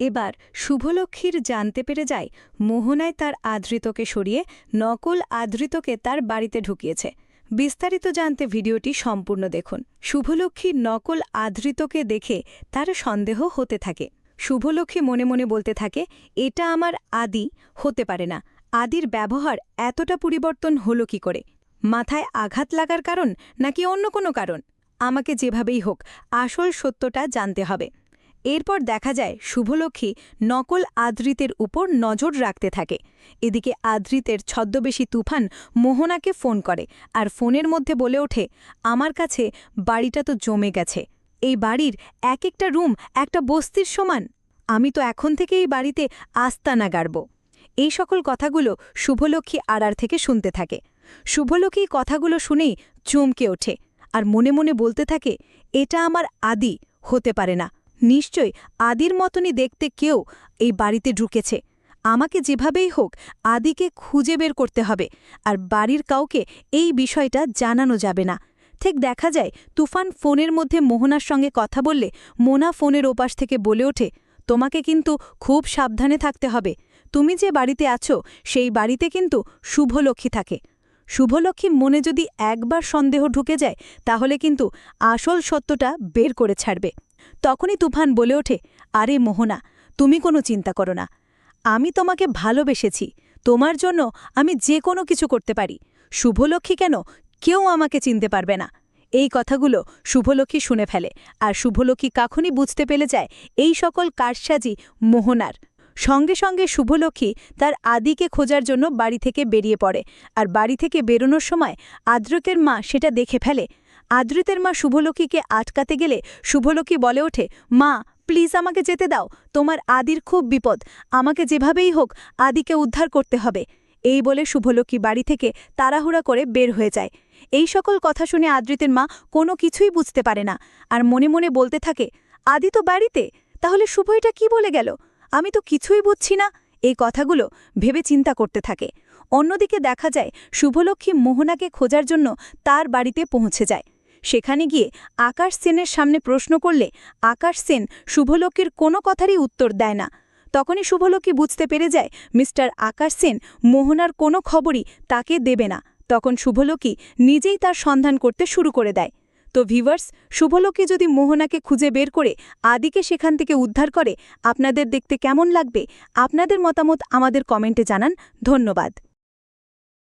এবার শুভলক্ষ্মীর জানতে পেরে যায় মোহনায় তার আদৃতকে সরিয়ে নকল আদৃতকে তার বাড়িতে ঢুকিয়েছে। বিস্তারিত জানতে ভিডিওটি সম্পূর্ণ দেখুন। শুভলক্ষ্মী নকল আদৃতকে দেখে তার সন্দেহ হতে থাকে। শুভলক্ষ্মী মনে মনে বলতে থাকে, এটা আমার আদি, হতে পারে না। আদির ব্যবহার এতটা পরিবর্তন হলো কি করে? মাথায় আঘাত লাগার কারণ নাকি অন্য কোনো কারণ? আমাকে যেভাবেই হোক, আসল সত্যটা জানতে হবে। এরপর দেখা যায় শুভলক্ষ্মী নকল আদৃতের উপর নজর রাখতে থাকে। এদিকে আদৃতের ছদ্মবেশী তুফান মোহনাকে ফোন করে আর ফোনের মধ্যে বলে ওঠে, আমার কাছে বাড়িটা তো জমে গেছে। এই বাড়ির এক একটা রুম, একটা বস্তির সমান। আমি তো এখন থেকে এই বাড়িতে আস্তানা গাড়ব এই সকল কথাগুলো শুভলক্ষ্মী আড়ার থেকে শুনতে থাকে। শুভলক্ষ্মী কথাগুলো শুনেই চমকে ওঠে আর মনে মনে বলতে থাকে, এটা আমার আদি, হতে পারে না। নিশ্চয় আদির মতনই দেখতে কেউ এই বাড়িতে ঢুকেছে। আমাকে যেভাবেই হোক আদিকে খুঁজে বের করতে হবে, আর বাড়ির কাউকে এই বিষয়টা জানানো যাবে না। ঠিক দেখা যায়, তুফান ফোনের মধ্যে মোহনার সঙ্গে কথা বললে মোনা ফোনের ওপাশ থেকে বলে ওঠে, তোমাকে কিন্তু খুব সাবধানে থাকতে হবে। তুমি যে বাড়িতে আছো, সেই বাড়িতে কিন্তু শুভলক্ষ্মী থাকে। শুভলক্ষ্মী মনে যদি একবার সন্দেহ ঢুকে যায়, তাহলে কিন্তু আসল সত্যটা বের করে ছাড়বে। তখনই তুফান বলে ওঠে, আরে মোহনা, তুমি কোনো চিন্তা করো না। আমি তোমাকে ভালোবেসেছি। তোমার জন্য আমি যে কোনো কিছু করতে পারি। শুভলক্ষ্মী কেন কেউ আমাকে চিনতে পারবে না? এই কথাগুলো শুভলক্ষ্মী শুনে ফেলে, আর শুভলক্ষ্মী কখনই বুঝতে পেলে যায় এই সকল কারসাজি মোহনার। সঙ্গে সঙ্গে শুভলক্ষ্মী তার আদিকে খোঁজার জন্য বাড়ি থেকে বেরিয়ে পড়ে, আর বাড়ি থেকে বেরোনোর সময় আদ্রকের মা সেটা দেখে ফেলে আদৃতের মা শুভলক্ষ্মীকে আটকাতে গেলে শুভলক্ষ্মী বলে ওঠে, মা প্লিজ আমাকে যেতে দাও। তোমার আদির খুব বিপদ। আমাকে যেভাবেই হোক আদিকে উদ্ধার করতে হবে। এই বলে শুভলক্ষ্মী বাড়ি থেকে তাড়াহুড়া করে বের হয়ে যায়। এই সকল কথা শুনে আদৃতের মা কোনো কিছুই বুঝতে পারে না আর মনে মনে বলতে থাকে, আদি তো বাড়িতে, তাহলে শুভ এটা কি বলে গেল? আমি তো কিছুই বুঝছি না। এই কথাগুলো ভেবে চিন্তা করতে থাকে। অন্যদিকে দেখা যায়, শুভলক্ষ্মী মোহনাকে খোঁজার জন্য তার বাড়িতে পৌঁছে যায়। সেখানে গিয়ে আকাশ সেনের সামনে প্রশ্ন করলে আকাশ সেন শুভলক্ষ্মীর কোনো কথারই উত্তর দেয় না। তখনই শুভলক্ষ্মী বুঝতে পেরে যায় মিস্টার আকাশ সেন মোহনার কোনো খবরই তাকে দেবে না। তখন শুভলক্ষ্মী নিজেই তার সন্ধান করতে শুরু করে দেয়। তো ভিভার্স শুভলক্ষ্মী যদি মোহনাকে খুঁজে বের করে আদিকে সেখান থেকে উদ্ধার করে, আপনাদের দেখতে কেমন লাগবে? আপনাদের মতামত আমাদের কমেন্টে জানান। ধন্যবাদ।